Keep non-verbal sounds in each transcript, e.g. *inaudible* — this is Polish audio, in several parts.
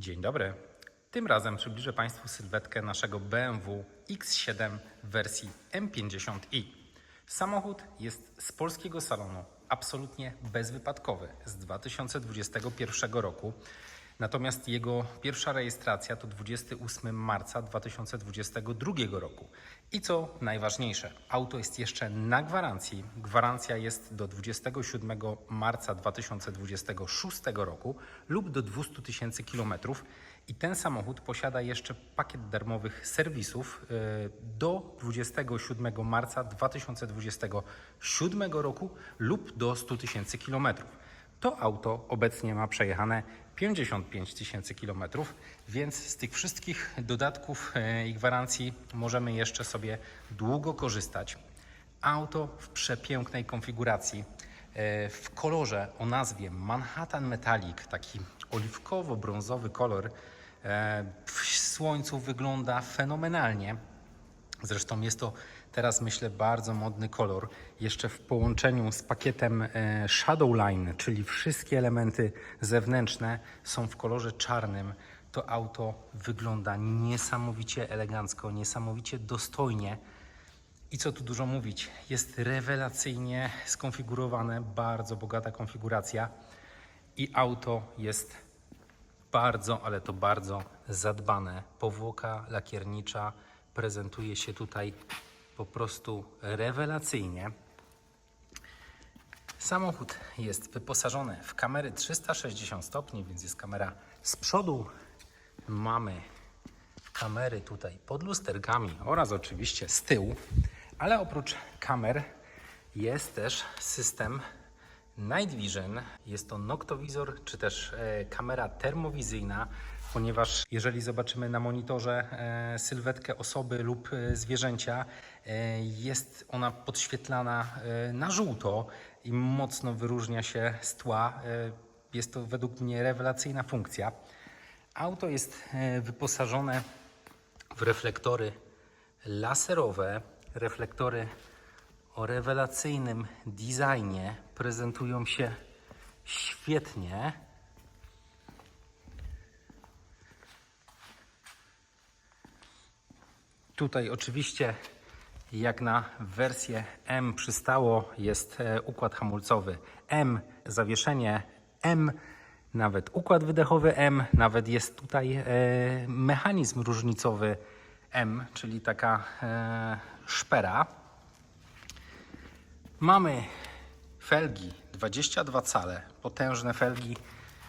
Dzień dobry. Tym razem przybliżę Państwu sylwetkę naszego BMW X7 w wersji M50i. Samochód jest z polskiego salonu, absolutnie bezwypadkowy z 2021 roku. Natomiast jego pierwsza rejestracja to 28 marca 2022 roku. I co najważniejsze, auto jest jeszcze na gwarancji. Gwarancja jest do 27 marca 2026 roku lub do 200 tysięcy kilometrów. I ten samochód posiada jeszcze pakiet darmowych serwisów yy, do 27 marca 2027 roku lub do 100 tysięcy kilometrów. To auto obecnie ma przejechane 55 tysięcy kilometrów, więc z tych wszystkich dodatków e, i gwarancji możemy jeszcze sobie długo korzystać. Auto w przepięknej konfiguracji, e, w kolorze o nazwie Manhattan Metallic, taki oliwkowo-brązowy kolor. e, W słońcu wygląda fenomenalnie. Zresztą jest to teraz myślę bardzo modny kolor. Jeszcze w połączeniu z pakietem e, Shadowline, czyli wszystkie elementy zewnętrzne są w kolorze czarnym. To auto wygląda niesamowicie elegancko, niesamowicie dostojnie. I co tu dużo mówić, jest rewelacyjnie skonfigurowane, bardzo bogata konfiguracja i auto jest bardzo, ale to bardzo zadbane. Powłoka lakiernicza prezentuje się tutaj po prostu rewelacyjnie. Samochód jest wyposażony w kamery 360 stopni, więc jest kamera z przodu. Mamy kamery tutaj pod lusterkami oraz oczywiście z tyłu, ale oprócz kamer jest też system Night Vision. Jest to noktowizor czy też e, kamera termowizyjna, ponieważ jeżeli zobaczymy na monitorze e, sylwetkę osoby lub e, zwierzęcia, e, jest ona podświetlana na żółto i mocno wyróżnia się z tła. Jest to według mnie rewelacyjna funkcja. Auto jest wyposażone w reflektory laserowe, reflektory o rewelacyjnym designie prezentują się świetnie. Tutaj oczywiście jak na wersję M przystało jest e, układ hamulcowy M, zawieszenie M, nawet układ wydechowy M, nawet jest tutaj e, mechanizm różnicowy M, czyli taka e, szpera. Mamy felgi 22 cale, potężne felgi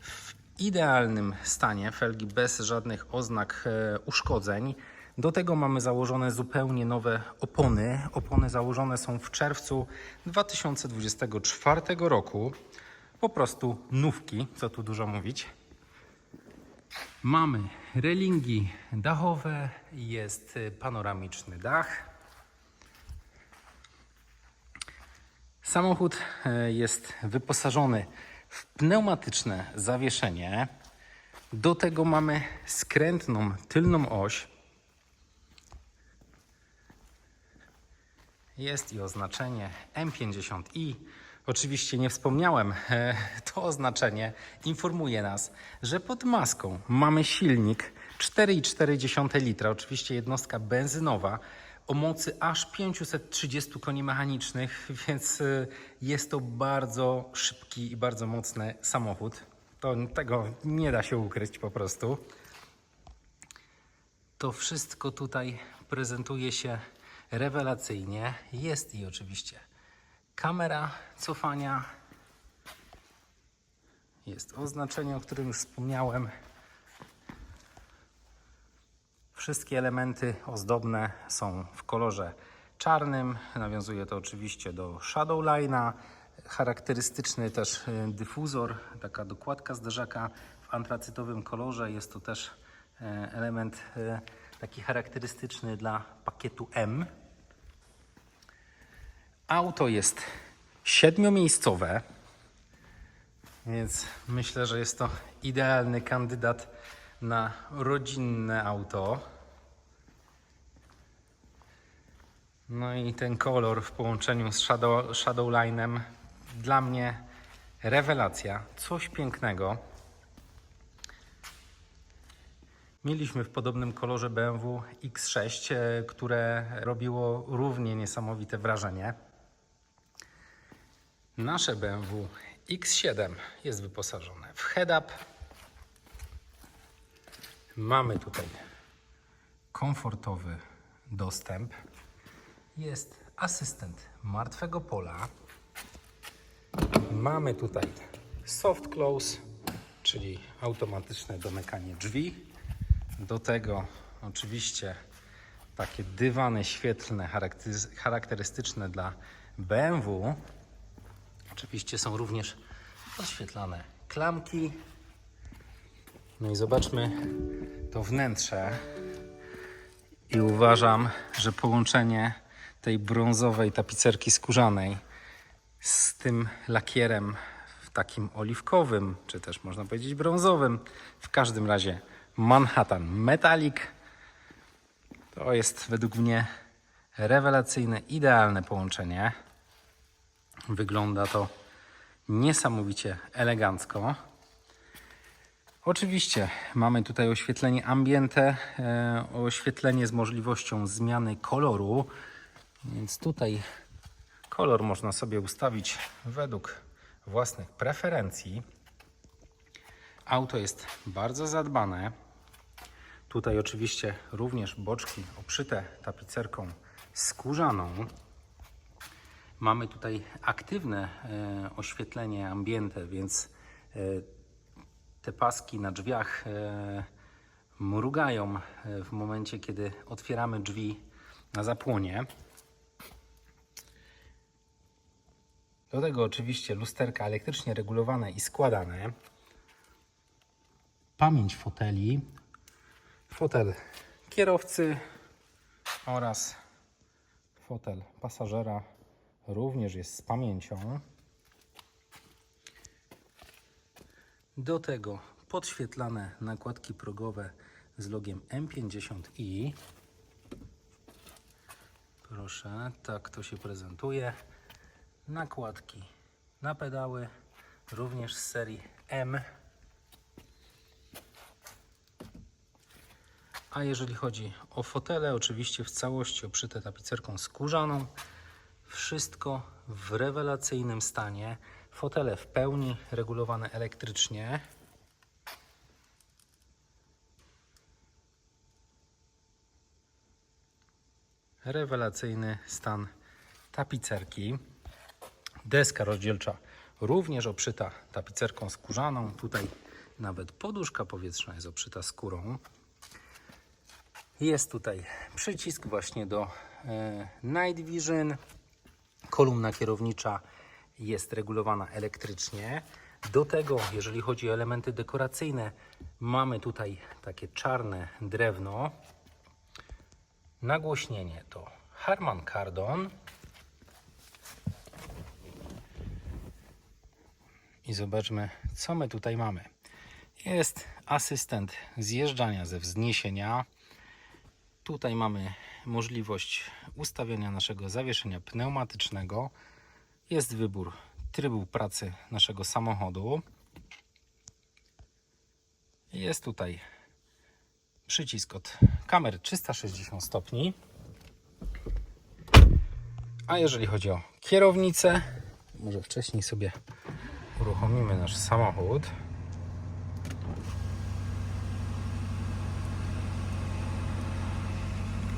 w idealnym stanie, felgi bez żadnych oznak uszkodzeń. Do tego mamy założone zupełnie nowe opony. Opony założone są w czerwcu 2024 roku. Po prostu nówki, co tu dużo mówić. Mamy relingi dachowe, jest panoramiczny dach. Samochód e, jest wyposażony w pneumatyczne zawieszenie. Do tego mamy skrętną tylną oś. Jest i oznaczenie M50i. Oczywiście nie wspomniałem, e, to oznaczenie informuje nas, że pod maską mamy silnik 4,4 litra, oczywiście jednostka benzynowa o mocy aż 530 koni mechanicznych, *laughs* więc e, jest to bardzo szybki i bardzo mocny samochód. To, tego nie da się ukryć po prostu. To wszystko tutaj prezentuje się rewelacyjnie. Jest i oczywiście kamera cofania. Jest oznaczenie, o którym już wspomniałem. Wszystkie elementy ozdobne są w kolorze czarnym. Nawiązuje to oczywiście do Shadowline'a. Charakterystyczny też y, dyfuzor, taka dokładka zderzaka w antracytowym kolorze. Jest to też y, element y, taki charakterystyczny dla pakietu M. Auto jest siedmiomiejscowe, więc myślę, że jest to idealny kandydat na rodzinne auto. No i ten kolor w połączeniu z Shadow, Shadowline'em dla mnie rewelacja, coś pięknego. Mieliśmy w podobnym kolorze BMW X6, e, które robiło równie niesamowite wrażenie. Nasze BMW X7 jest wyposażone w head-up. Mamy tutaj komfortowy dostęp. Jest asystent martwego pola. Mamy tutaj soft close, czyli automatyczne domykanie drzwi. Do tego oczywiście takie dywany świetlne charakterystyczne dla BMW. Oczywiście są również podświetlane klamki. No i zobaczmy to wnętrze. I uważam, że połączenie tej brązowej tapicerki skórzanej z tym lakierem w takim oliwkowym, czy też można powiedzieć brązowym, w każdym razie Manhattan Metallic, to jest według mnie rewelacyjne, idealne połączenie. Wygląda to niesamowicie elegancko. Oczywiście mamy tutaj oświetlenie ambiente, e, oświetlenie z możliwością zmiany koloru, więc tutaj kolor można sobie ustawić według własnych preferencji. Auto jest bardzo zadbane. Tutaj oczywiście również boczki obszyte tapicerką skórzaną. Mamy tutaj aktywne e, oświetlenie ambiente, więc e, te paski na drzwiach e, mrugają w momencie, kiedy otwieramy drzwi na zapłonie. Do tego oczywiście lusterka elektrycznie regulowane i składane. Pamięć foteli, fotel kierowcy oraz fotel pasażera również jest z pamięcią. Do tego podświetlane nakładki progowe z logiem M50i. Proszę, tak to się prezentuje. Nakładki na pedały, również z serii M. A jeżeli chodzi o fotele, oczywiście w całości obszyte tapicerką skórzaną. Wszystko w rewelacyjnym stanie. Fotele w pełni regulowane elektrycznie. Rewelacyjny stan tapicerki. Deska rozdzielcza również obszyta tapicerką skórzaną. Tutaj nawet poduszka powietrzna jest obszyta skórą. Jest tutaj przycisk właśnie do e, Night Vision. Kolumna kierownicza jest regulowana elektrycznie. Do tego, jeżeli chodzi o elementy dekoracyjne, mamy tutaj takie czarne drewno. Nagłośnienie to Harman Kardon. I zobaczmy, co my tutaj mamy. Jest asystent zjeżdżania ze wzniesienia. Tutaj mamy możliwość ustawienia naszego zawieszenia pneumatycznego. Jest wybór trybu pracy naszego samochodu. Jest tutaj przycisk od kamery 360 stopni. A jeżeli chodzi o kierownicę, może wcześniej sobie uruchomimy nasz samochód.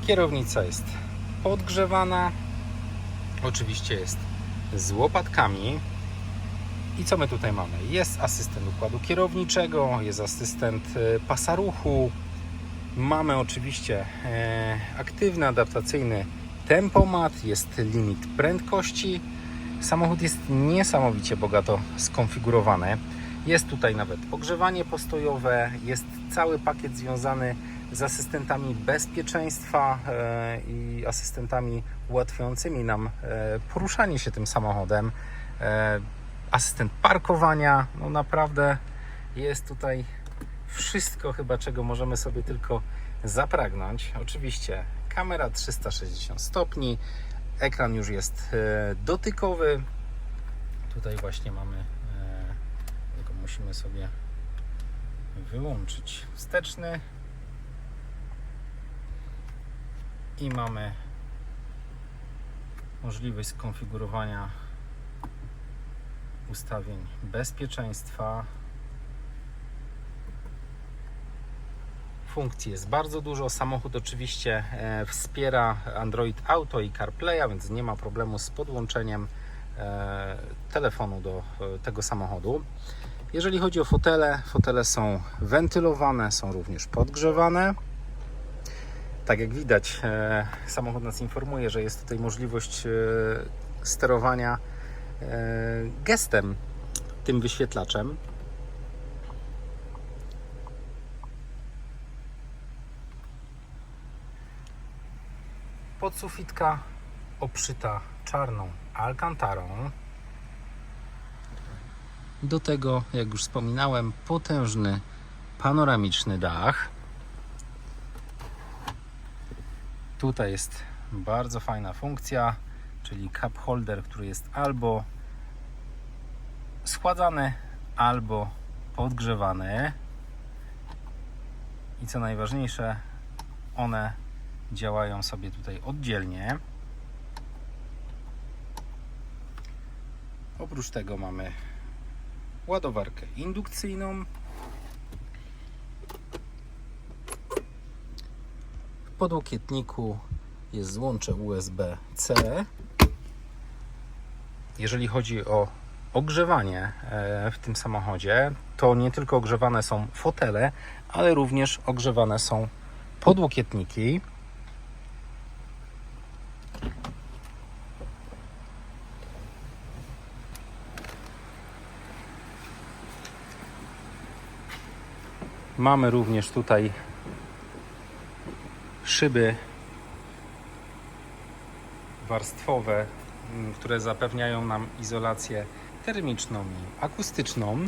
Kierownica jest podgrzewana. Oczywiście jest z łopatkami. I co my tutaj mamy? Jest asystent układu kierowniczego, jest asystent e, pasa ruchu. Mamy oczywiście e, aktywny, adaptacyjny tempomat, jest limit prędkości. Samochód jest niesamowicie bogato skonfigurowany. Jest tutaj nawet ogrzewanie postojowe, jest cały pakiet związany z asystentami bezpieczeństwa e, i asystentami ułatwiającymi nam e, poruszanie się tym samochodem. E, Asystent parkowania, no naprawdę jest tutaj wszystko chyba, czego możemy sobie tylko zapragnąć. Oczywiście kamera 360 stopni, ekran już jest dotykowy. Tutaj właśnie mamy, tylko musimy sobie wyłączyć wsteczny. I mamy możliwość skonfigurowania ustawień bezpieczeństwa. Funkcji jest bardzo dużo. Samochód oczywiście e, wspiera Android Auto i CarPlaya, więc nie ma problemu z podłączeniem e, telefonu do e, tego samochodu. Jeżeli chodzi o fotele, fotele są wentylowane, są również podgrzewane. Tak jak widać, e, samochód nas informuje, że jest tutaj możliwość e, sterowania e, gestem tym wyświetlaczem. Podsufitka obszyta czarną alkantarą. Do tego, jak już wspominałem, potężny panoramiczny dach. Tutaj jest bardzo fajna funkcja, czyli cup holder, który jest albo schładzany, albo podgrzewany. I co najważniejsze, one działają sobie tutaj oddzielnie. Oprócz tego mamy ładowarkę indukcyjną. Podłokietniku jest złącze USB-C. Jeżeli chodzi o ogrzewanie e, w tym samochodzie, to nie tylko ogrzewane są fotele, ale również ogrzewane są podłokietniki. Mamy również tutaj szyby warstwowe, m, które zapewniają nam izolację termiczną i akustyczną.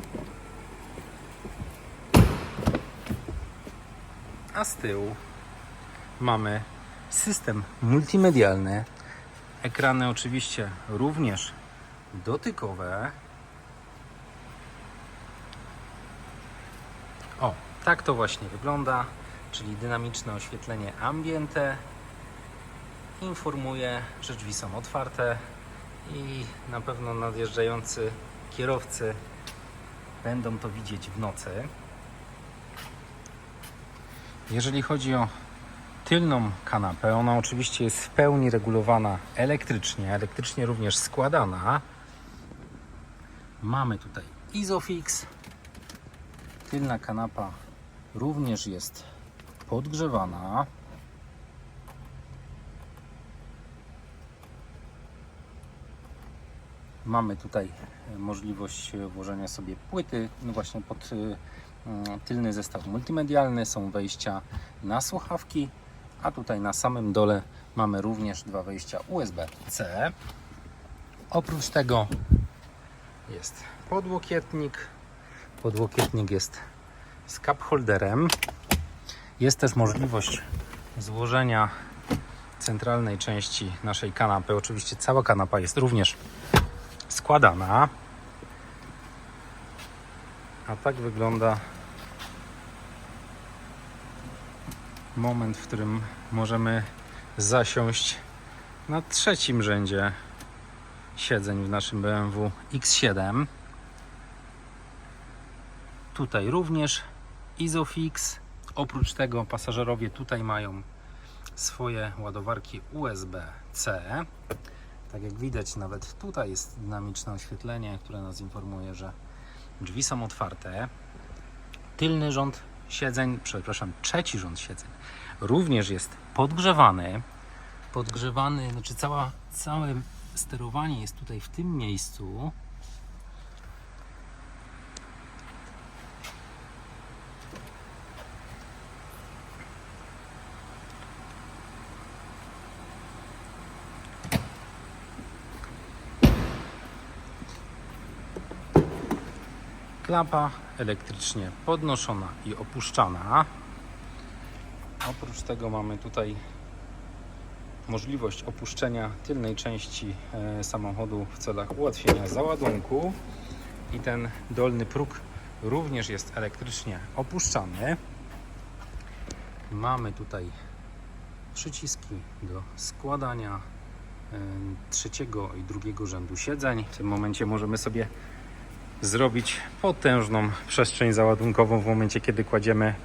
A z tyłu mamy system multimedialny. Ekrany oczywiście również dotykowe. O, tak to właśnie wygląda, czyli dynamiczne oświetlenie ambiente informuje, że drzwi są otwarte i na pewno nadjeżdżający kierowcy będą to widzieć w nocy. Jeżeli chodzi o tylną kanapę, ona oczywiście jest w pełni regulowana elektrycznie, elektrycznie również składana. Mamy tutaj Isofix, Tylna kanapa również jest podgrzewana. Mamy tutaj e, możliwość włożenia sobie płyty, no właśnie pod e, mm, tylny zestaw multimedialny. Są wejścia na słuchawki, a tutaj na samym dole mamy również dwa wejścia USB-C. Oprócz tego jest podłokietnik, podłokietnik jest z cup holderem. Jest też możliwość złożenia centralnej części naszej kanapy. Oczywiście cała kanapa jest również składana. A tak wygląda moment, w którym możemy zasiąść na trzecim rzędzie siedzeń w naszym BMW X7. Tutaj również Isofix. Oprócz tego pasażerowie tutaj mają swoje ładowarki USB-C. Tak jak widać, nawet tutaj jest dynamiczne oświetlenie, które nas informuje, że drzwi są otwarte. Tylny rząd siedzeń, przepraszam, trzeci rząd siedzeń również jest podgrzewany. Podgrzewany, znaczy cała, całe sterowanie jest tutaj w tym miejscu. Klapa elektrycznie podnoszona i opuszczana. Oprócz tego mamy tutaj możliwość opuszczenia tylnej części e, samochodu w celach ułatwienia załadunku i ten dolny próg również jest elektrycznie opuszczany. Mamy tutaj przyciski do składania e, trzeciego i drugiego rzędu siedzeń. W tym momencie możemy sobie zrobić potężną przestrzeń załadunkową w momencie, kiedy kładziemy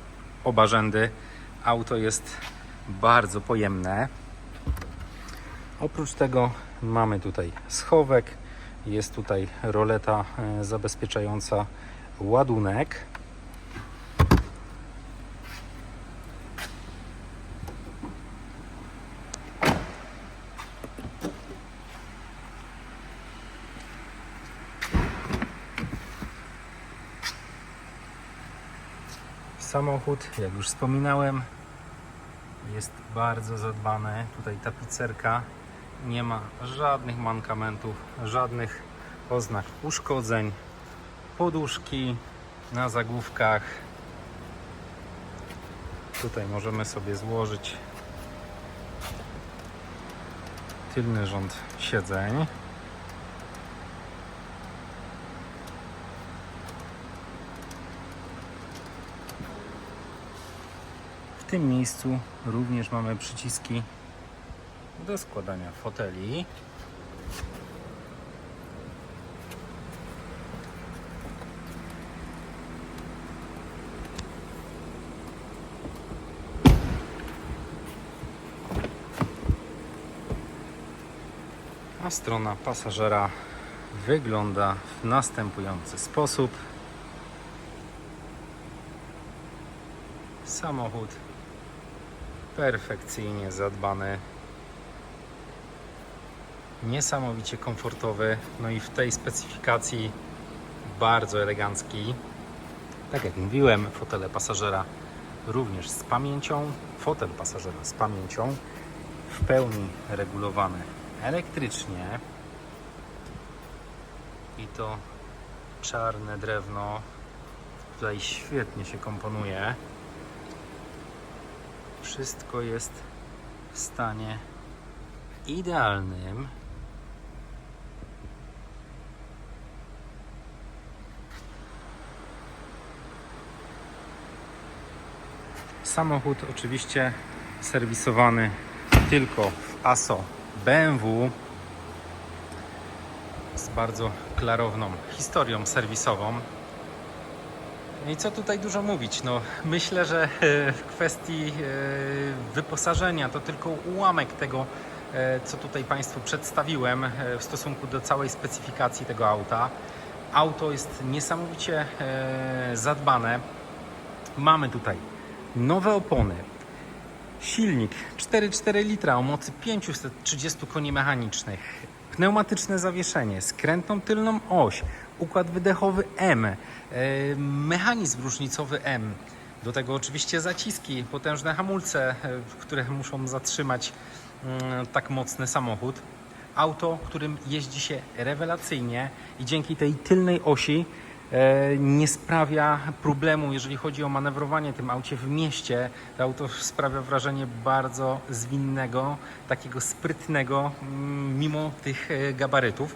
oba rzędy. Auto jest bardzo pojemne. Oprócz tego mamy tutaj schowek, jest tutaj roleta e, zabezpieczająca ładunek. Samochód, jak już wspominałem, jest bardzo zadbany. Tutaj tapicerka nie ma żadnych mankamentów, żadnych oznak uszkodzeń. Poduszki na zagłówkach. Tutaj możemy sobie złożyć tylny rząd siedzeń. Tym miejscu również mamy przyciski do składania foteli. A strona pasażera wygląda w następujący sposób. Samochód perfekcyjnie zadbany, niesamowicie komfortowy, no i w tej specyfikacji bardzo elegancki. Tak jak mówiłem, fotele pasażera również z pamięcią, fotel pasażera z pamięcią, w pełni regulowany elektrycznie. I to czarne drewno. Tutaj świetnie się komponuje. Wszystko jest w stanie idealnym. Samochód oczywiście serwisowany tylko w ASO BMW z bardzo klarowną historią serwisową. No i co tutaj dużo mówić? No, myślę, że e, w kwestii e, wyposażenia to tylko ułamek tego, e, co tutaj Państwu przedstawiłem w stosunku do całej specyfikacji tego auta. Auto jest niesamowicie zadbane. Mamy tutaj nowe opony, silnik 4,4 litra o mocy 530 koni mechanicznych, pneumatyczne zawieszenie, skrętną tylną oś, układ wydechowy M, e, mechanizm różnicowy M. Do tego oczywiście zaciski, potężne hamulce, e, które muszą zatrzymać mm, tak mocny samochód. Auto, którym jeździ się rewelacyjnie i dzięki tej tylnej osi nie sprawia problemu, jeżeli chodzi o manewrowanie tym aucie w mieście. To auto sprawia wrażenie bardzo zwinnego, takiego sprytnego, mm, mimo tych e, gabarytów.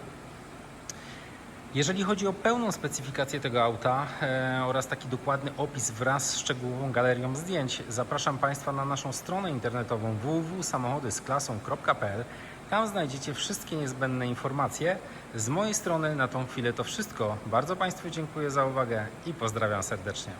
Jeżeli chodzi o pełną specyfikację tego auta e, oraz taki dokładny opis wraz z szczegółową galerią zdjęć, zapraszam Państwa na naszą stronę internetową www.samochodysklasą.pl. Tam znajdziecie wszystkie niezbędne informacje. Z mojej strony na tą chwilę to wszystko. Bardzo Państwu dziękuję za uwagę i pozdrawiam serdecznie.